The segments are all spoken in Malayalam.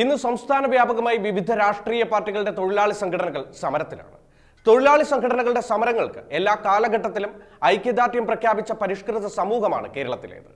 ഇന്ന് സംസ്ഥാന വ്യാപകമായി വിവിധ രാഷ്ട്രീയ പാർട്ടികളുടെ തൊഴിലാളി സംഘടനകൾ സമരത്തിലാണ്. തൊഴിലാളി സംഘടനകളുടെ സമരങ്ങൾക്ക് എല്ലാ കാലഘട്ടത്തിലും ഐക്യദാർഢ്യം പ്രഖ്യാപിച്ച പരിഷ്കൃത സമൂഹമാണ് കേരളത്തിലേത്.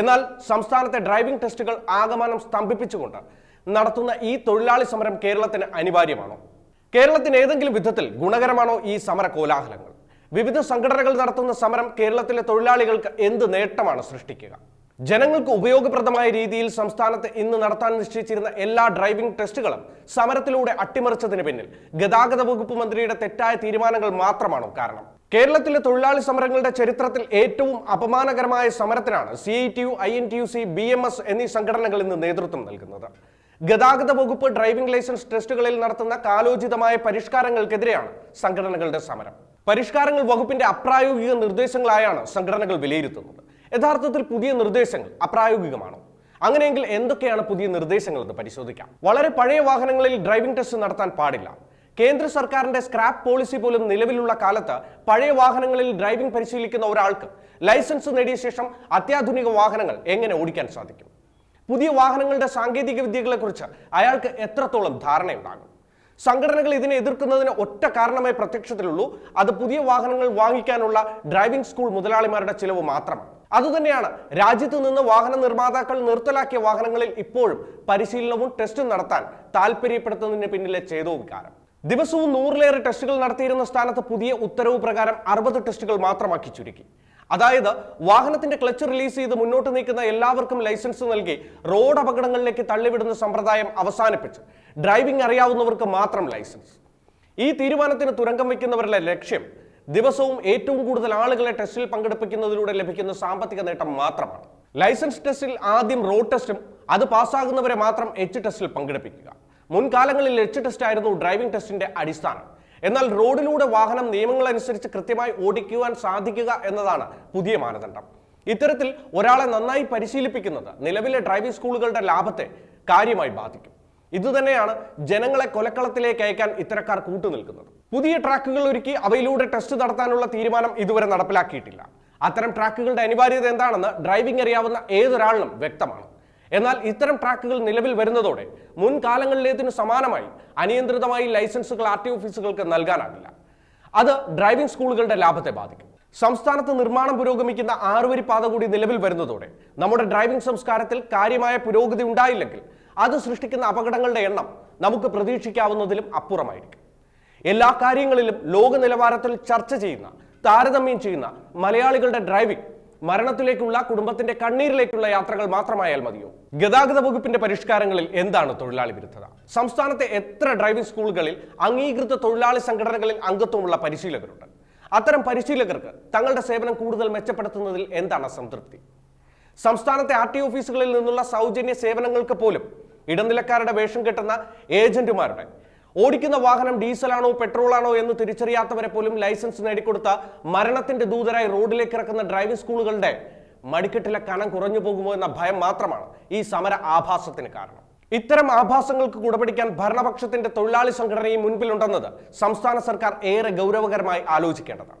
എന്നാൽ സംസ്ഥാനത്തെ ഡ്രൈവിംഗ് ടെസ്റ്റുകൾ ആഗമനം സ്തംഭിപ്പിച്ചുകൊണ്ട് നടത്തുന്ന ഈ തൊഴിലാളി സമരം കേരളത്തിന് അനിവാര്യമാണോ? കേരളത്തിന് ഏതെങ്കിലും വിധത്തിൽ ഗുണകരമാണോ ഈ സമര കോലാഹലങ്ങൾ? വിവിധ സംഘടനകൾ നടത്തുന്ന സമരം കേരളത്തിലെ തൊഴിലാളികൾക്ക് എന്ത് നേട്ടമാണ് സൃഷ്ടിക്കുക? ജനങ്ങൾക്ക് ഉപയോഗപ്രദമായ രീതിയിൽ സംസ്ഥാനത്ത് ഇന്ന് നടത്താൻ നിശ്ചയിച്ചിരുന്ന എല്ലാ ഡ്രൈവിംഗ് ടെസ്റ്റുകളും സമരത്തിലൂടെ അട്ടിമറിച്ചതിന് പിന്നിൽ ഗതാഗത വകുപ്പ് മന്ത്രിയുടെ തെറ്റായ തീരുമാനങ്ങൾ മാത്രമാണോ കാരണം? കേരളത്തിലെ തൊഴിലാളി സമരങ്ങളുടെ ചരിത്രത്തിൽ ഏറ്റവും അപമാനകരമായ സമരത്തിനാണ് C I T U I N T U C B M S എന്നീ സംഘടനകൾ ഇന്ന് നേതൃത്വം നൽകുന്നത്. ഗതാഗത വകുപ്പ് ഡ്രൈവിംഗ് ലൈസൻസ് ടെസ്റ്റുകളിൽ നടത്തുന്ന കാലോചിതമായ പരിഷ്കാരങ്ങൾക്കെതിരെയാണ് സംഘടനകളുടെ സമരം. പരിഷ്കാരങ്ങൾ വകുപ്പിന്റെ അപ്രായോഗിക നിർദ്ദേശങ്ങളായാണ് സംഘടനകൾ വിലയിരുത്തുന്നത്. യഥാർത്ഥത്തിൽ പുതിയ നിർദ്ദേശങ്ങൾ അപ്രായോഗികമാണോ? അങ്ങനെയെങ്കിൽ എന്തൊക്കെയാണ് പുതിയ നിർദ്ദേശങ്ങൾ എന്ന് പരിശോധിക്കാം. വളരെ പഴയ വാഹനങ്ങളിൽ ഡ്രൈവിംഗ് ടെസ്റ്റ് നടത്താൻ പാടില്ല. കേന്ദ്ര സർക്കാരിന്റെ സ്ക്രാപ്പ് പോളിസി പോലും നിലവിലുള്ള കാലത്ത് പഴയ വാഹനങ്ങളിൽ ഡ്രൈവിംഗ് പരിശീലിക്കുന്ന ഒരാൾക്ക് ലൈസൻസ് നേടിയ ശേഷം അത്യാധുനിക വാഹനങ്ങൾ എങ്ങനെ ഓടിക്കാൻ സാധിക്കും? പുതിയ വാഹനങ്ങളുടെ സാങ്കേതിക വിദ്യകളെക്കുറിച്ച് അയാൾക്ക് എത്രത്തോളം ധാരണയുണ്ടാകും? സംഘടനകൾ ഇതിനെ എതിർക്കുന്നതിന് ഒറ്റ കാരണമേ പ്രത്യക്ഷത്തിലുള്ളൂ. അത് പുതിയ വാഹനങ്ങൾ വാങ്ങിക്കാനുള്ള ഡ്രൈവിംഗ് സ്കൂൾ മുതലാളിമാരുടെ ചിലവ് മാത്രമാണ്. അതുതന്നെയാണ് രാജ്യത്ത് നിന്ന് വാഹന നിർമ്മാതാക്കൾ നിർത്തലാക്കിയ വാഹനങ്ങളിൽ ഇപ്പോഴും പരിശീലനവും ടെസ്റ്റും നടത്താൻ താല്പര്യപ്പെടുത്തുന്നതിന് പിന്നിലെ ചേതോ വികാരം. ദിവസവും നൂറിലേറെ ടെസ്റ്റുകൾ നടത്തിയിരുന്ന സ്ഥാനത്ത് പുതിയ ഉത്തരവ് പ്രകാരം അറുപത് ടെസ്റ്റുകൾ മാത്രമാക്കി ചുരുക്കി. അതായത് വാഹനത്തിന്റെ ക്ലച്ച് റിലീസ് ചെയ്ത് മുന്നോട്ട് നീക്കുന്ന എല്ലാവർക്കും ലൈസൻസ് നൽകി റോഡ് അപകടങ്ങളിലേക്ക് തള്ളിവിടുന്ന സമ്പ്രദായം അവസാനിപ്പിച്ച്. ഡ്രൈവിംഗ് അറിയാവുന്നവർക്ക് മാത്രം ലൈസൻസ്. ഈ തീരുമാനത്തിന് തുരങ്കം വയ്ക്കുന്നവരുടെ ലക്ഷ്യം ദിവസവും ഏറ്റവും കൂടുതൽ ആളുകളെ ടെസ്റ്റിൽ പങ്കെടുപ്പിക്കുന്നതിലൂടെ ലഭിക്കുന്ന സാമ്പത്തിക നേട്ടം മാത്രമാണ്. ലൈസൻസ് ടെസ്റ്റിൽ ആദ്യം റോഡ് ടെസ്റ്റും അത് പാസ്സാകുന്നവരെ മാത്രം എച്ച് ടെസ്റ്റിൽ പങ്കെടുപ്പിക്കുക. മുൻകാലങ്ങളിൽ എച്ച് ടെസ്റ്റ് ആയിരുന്നു ഡ്രൈവിംഗ് ടെസ്റ്റിന്റെ അടിസ്ഥാനം. എന്നാൽ റോഡിലൂടെ വാഹനം നിയമങ്ങളനുസരിച്ച് കൃത്യമായി ഓടിക്കുവാൻ സാധിക്കുക എന്നതാണ് പുതിയ മാനദണ്ഡം. ഇത്തരത്തിൽ ഒരാളെ നന്നായി പരിശീലിപ്പിക്കുന്നത് നിലവിലെ ഡ്രൈവിംഗ് സ്കൂളുകളുടെ ലാഭത്തെ കാര്യമായി ബാധിക്കും. ഇതുതന്നെയാണ് ജനങ്ങളെ കൊലക്കളത്തിലേക്ക് അയക്കാൻ ഇത്തരക്കാർ കൂട്ടുനിൽക്കുന്നത്. പുതിയ ട്രാക്കുകൾ ഒരുക്കി അവയിലൂടെ ടെസ്റ്റ് നടത്താനുള്ള തീരുമാനം ഇതുവരെ നടപ്പിലാക്കിയിട്ടില്ല. അത്തരം ട്രാക്കുകളുടെ അനിവാര്യത എന്താണെന്ന് ഡ്രൈവിംഗ് അറിയാവുന്ന ഏതൊരാളിനും വ്യക്തമാണ്. എന്നാൽ ഇത്തരം ട്രാക്കുകൾ നിലവിൽ വരുന്നതോടെ മുൻകാലങ്ങളിലേതിനു സമാനമായി അനിയന്ത്രിതമായി ലൈസൻസുകൾ ആർ ടി ഓഫീസുകൾക്ക് നൽകാനാകില്ല. അത് ഡ്രൈവിംഗ് സ്കൂളുകളുടെ ലാഭത്തെ ബാധിക്കും. സംസ്ഥാനത്ത് നിർമ്മാണം പുരോഗമിക്കുന്ന ആറുവരി പാത കൂടി നിലവിൽ വരുന്നതോടെ നമ്മുടെ ഡ്രൈവിംഗ് സംസ്കാരത്തിൽ കാര്യമായ പുരോഗതി ഉണ്ടായില്ലെങ്കിൽ അത് സൃഷ്ടിക്കുന്ന അപകടങ്ങളുടെ എണ്ണം നമുക്ക് പ്രതീക്ഷിക്കാവുന്നതിലും അപ്പുറമായിരിക്കും. എല്ലാ കാര്യങ്ങളിലും ലോക നിലവാരത്തിൽ ചർച്ച ചെയ്യുന്ന താരതമ്യം ചെയ്യുന്ന മലയാളികളുടെ ഡ്രൈവിംഗ് മരണത്തിലേക്കുള്ള കുടുംബത്തിന്റെ കണ്ണീരിലേക്കുള്ള യാത്രകൾ മാത്രമായാൽ മതിയോ? ഗതാഗത വകുപ്പിന്റെ പരിഷ്കാരങ്ങളിൽ എന്താണ് തൊഴിലാളി വിരുദ്ധത? സംസ്ഥാനത്തെ എത്ര ഡ്രൈവിംഗ് സ്കൂളുകളിൽ അംഗീകൃത തൊഴിലാളി സംഘടനകളിൽ അംഗത്വമുള്ള പരിശീലകരുണ്ട്? അത്തരം പരിശീലകർക്ക് തങ്ങളുടെ സേവനം കൂടുതൽ മെച്ചപ്പെടുത്തുന്നതിൽ എന്താണ് സംതൃപ്തി? സംസ്ഥാനത്തെ ആർ ടി ഓഫീസുകളിൽ നിന്നുള്ള സൗജന്യ സേവനങ്ങൾക്ക് പോലും ഇടനിലക്കാരുടെ വേഷം കെട്ടുന്ന ഏജന്റുമാരുടെ. ഓടിക്കുന്ന വാഹനം ഡീസലാണോ പെട്രോളാണോ എന്ന് തിരിച്ചറിയാത്തവരെ പോലും ലൈസൻസ് നേടിക്കൊടുത്ത മരണത്തിന്റെ ദൂതരായി റോഡിലേക്ക് ഇറക്കുന്ന ഡ്രൈവിംഗ് സ്കൂളുകളുടെ മടിക്കെട്ടിലെ കനം കുറഞ്ഞു പോകുമോ എന്ന ഭയം മാത്രമാണ് ഈ സമര ആഭാസത്തിന് കാരണം. ഇത്തരം ആഭാസങ്ങൾക്ക് കുടപിടിക്കാൻ ഭരണപക്ഷത്തിന്റെ തൊഴിലാളി സംഘടനയും മുൻപിലുണ്ടെന്നത് സംസ്ഥാന സർക്കാർ ഏറെ ഗൗരവകരമായി ആലോചിക്കേണ്ടതാണ്.